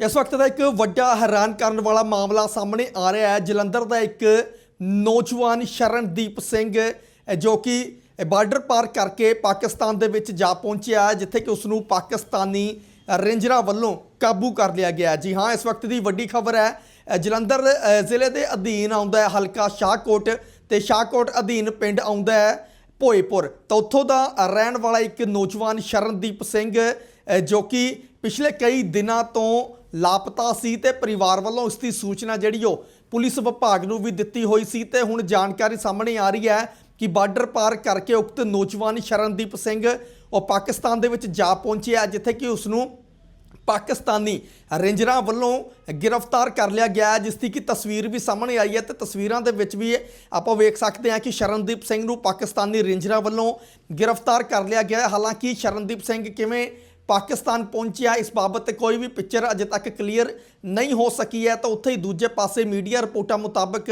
ਇਸ ਵਕਤ ਦਾ ਇੱਕ ਵੱਡਾ ਹੈਰਾਨ ਕਰਨ ਵਾਲਾ ਮਾਮਲਾ ਸਾਹਮਣੇ ਆ ਰਿਹਾ ਹੈ। ਜਲੰਧਰ ਦਾ ਇੱਕ ਨੌਜਵਾਨ ਸ਼ਰਨਦੀਪ ਸਿੰਘ ਜੋ ਕਿ ਬਾਰਡਰ ਪਾਰ ਕਰਕੇ ਪਾਕਿਸਤਾਨ ਦੇ ਵਿੱਚ ਜਾ ਪਹੁੰਚਿਆ ਜਿੱਥੇ ਕਿ ਉਸ ਨੂੰ ਪਾਕਿਸਤਾਨੀ ਰੇਂਜਰਾਂ ਵੱਲੋਂ ਕਾਬੂ ਕਰ ਲਿਆ ਗਿਆ ਜੀ ਹਾਂ, ਇਸ ਵਕਤ ਦੀ ਵੱਡੀ ਖਬਰ ਹੈ ਜਲੰਧਰ ਜ਼ਿਲ੍ਹੇ ਦੇ ਅਧੀਨ ਆਉਂਦਾ ਹੈ ਹਲਕਾ ਸ਼ਾਹਕੋਟ ਤੇ ਸ਼ਾਹਕੋਟ ਅਧੀਨ ਪਿੰਡ ਆਉਂਦਾ ਹੈ ਭੋਏਪੁਰ। ਤਾਂ ਉੱਥੋਂ ਦਾ ਰਹਿਣ ਵਾਲਾ ਇੱਕ ਨੌਜਵਾਨ ਸ਼ਰਨਦੀਪ ਸਿੰਘ ਜੋ ਕਿ ਪਿਛਲੇ ਕਈ ਦਿਨਾਂ ਤੋਂ ਲਾਪਤਾ ਸੀ ਤੇ ਪਰਿਵਾਰ ਵੱਲੋਂ ਇਸ ਦੀ ਸੂਚਨਾ ਜਿਹੜੀ ਉਹ ਪੁਲਿਸ ਵਿਭਾਗ ਨੂੰ ਵੀ ਦਿੱਤੀ ਹੋਈ ਸੀ ਤੇ ਹੁਣ ਜਾਣਕਾਰੀ ਸਾਹਮਣੇ ਆ ਰਹੀ ਹੈ ਕਿ ਬਾਰਡਰ ਪਾਰ ਕਰਕੇ ਉਕਤ ਨੌਜਵਾਨ ਸ਼ਰਨਦੀਪ ਸਿੰਘ ਉਹ ਪਾਕਿਸਤਾਨ ਦੇ ਵਿੱਚ ਜਾ ਪਹੁੰਚਿਆ ਜਿੱਥੇ ਕਿ ਉਸ ਨੂੰ ਪਾਕਿਸਤਾਨੀ ਰੇਂਜਰਾਂ ਵੱਲੋਂ ਗ੍ਰਿਫਤਾਰ ਕਰ ਲਿਆ ਗਿਆ ਹੈ, ਜਿਸ ਦੀ ਕਿ ਤਸਵੀਰ ਵੀ ਸਾਹਮਣੇ ਆਈ ਹੈ ਤੇ ਤਸਵੀਰਾਂ ਦੇ ਵਿੱਚ ਵੀ ਆਪਾਂ ਵੇਖ ਸਕਦੇ ਹਾਂ ਕਿ ਸ਼ਰਨਦੀਪ ਸਿੰਘ ਨੂੰ ਪਾਕਿਸਤਾਨੀ ਰੇਂਜਰਾਂ ਵੱਲੋਂ ਗ੍ਰਿਫਤਾਰ ਕਰ ਲਿਆ ਗਿਆ ਹਾਲਾਂਕਿ ਸ਼ਰਨਦੀਪ ਸਿੰਘ ਕਿਵੇਂ ਪਾਕਿਸਤਾਨ ਪਹੁੰਚਿਆ, ਇਸ ਬਾਬਤ ਕੋਈ ਵੀ ਪਿਕਚਰ ਅਜੇ ਤੱਕ ਕਲੀਅਰ ਨਹੀਂ ਹੋ ਸਕੀ ਹੈ, ਤਾਂ ਉੱਥੇ ਹੀ ਦੂਜੇ ਪਾਸੇ ਮੀਡੀਆ ਰਿਪੋਰਟਾਂ ਮੁਤਾਬਕ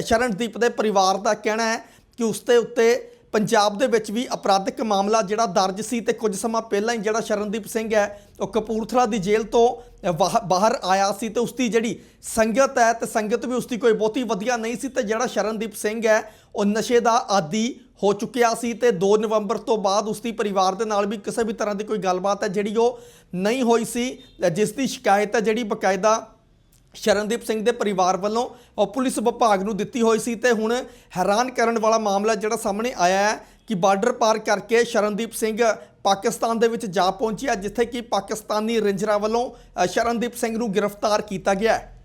ਸ਼ਰਨਦੀਪ ਦੇ ਪਰਿਵਾਰ ਦਾ ਕਹਿਣਾ ਹੈ ਕਿ ਉਸ ਦੇ ਉੱਤੇ ਪੰਜਾਬ ਦੇ ਵਿੱਚ ਵੀ ਅਪਰਾਧਿਕ ਮਾਮਲਾ ਜਿਹੜਾ ਦਰਜ ਸੀ ਤੇ ਕੁਝ ਸਮਾਂ ਪਹਿਲਾਂ ਹੀ ਜਿਹੜਾ ਸ਼ਰਨਦੀਪ ਸਿੰਘ ਹੈ, ਉਹ ਕਪੂਰਥਲਾ ਦੀ ਜੇਲ੍ਹ ਤੋਂ ਬਾਹ- ਬਾਹਰ ਆਇਆ ਸੀ ਤੇ ਉਸ ਦੀ ਜਿਹੜੀ ਸੰਗਤ ਹੈ ਤੇ ਸੰਗਤ ਵੀ ਉਸ ਦੀ ਕੋਈ ਬਹੁਤੀ ਵਧੀਆ ਨਹੀਂ ਸੀ ਤੇ ਜਿਹੜਾ ਸ਼ਰਨਦੀਪ ਸਿੰਘ ਹੈ, ਉਹ ਨਸ਼ੇ ਦਾ ਆਦੀ ਹੋ ਚੁੱਕਿਆ ਸੀ ਤੇ 2 ਨਵੰਬਰ ਤੋਂ ਬਾਅਦ ਉਸ ਦੀ ਪਰਿਵਾਰ ਦੇ ਨਾਲ ਵੀ ਕਿਸੇ ਵੀ ਤਰ੍ਹਾਂ ਦੀ ਕੋਈ ਗੱਲਬਾਤ ਹੈ ਜਿਹੜੀ ਉਹ ਨਹੀਂ ਹੋਈ ਸੀ ਜਿਸ ਦੀ ਸ਼ਿਕਾਇਤ ਹੈ ਜਿਹੜੀ ਬਕਾਇਦਾ ਸ਼ਰਨਦੀਪ ਸਿੰਘ ਦੇ ਪਰਿਵਾਰ ਵੱਲੋਂ ਉਹ ਪੁਲਿਸ ਵਿਭਾਗ ਨੂੰ ਦਿੱਤੀ ਹੋਈ ਸੀ ਤੇ ਹੁਣ ਹੈਰਾਨ ਕਰਨ ਵਾਲਾ ਮਾਮਲਾ ਜਿਹੜਾ ਸਾਹਮਣੇ ਆਇਆ ਹੈ ਕਿ ਬਾਰਡਰ ਪਾਰ ਕਰਕੇ ਸ਼ਰਨਦੀਪ ਸਿੰਘ ਪਾਕਿਸਤਾਨ ਦੇ ਵਿੱਚ ਜਾ ਪਹੁੰਚਿਆ, ਜਿੱਥੇ ਕਿ ਪਾਕਿਸਤਾਨੀ ਰੇਂਜਰਾਂ ਵੱਲੋਂ ਸ਼ਰਨਦੀਪ ਸਿੰਘ ਨੂੰ ਗ੍ਰਿਫਤਾਰ ਕੀਤਾ ਗਿਆ ਹੈ।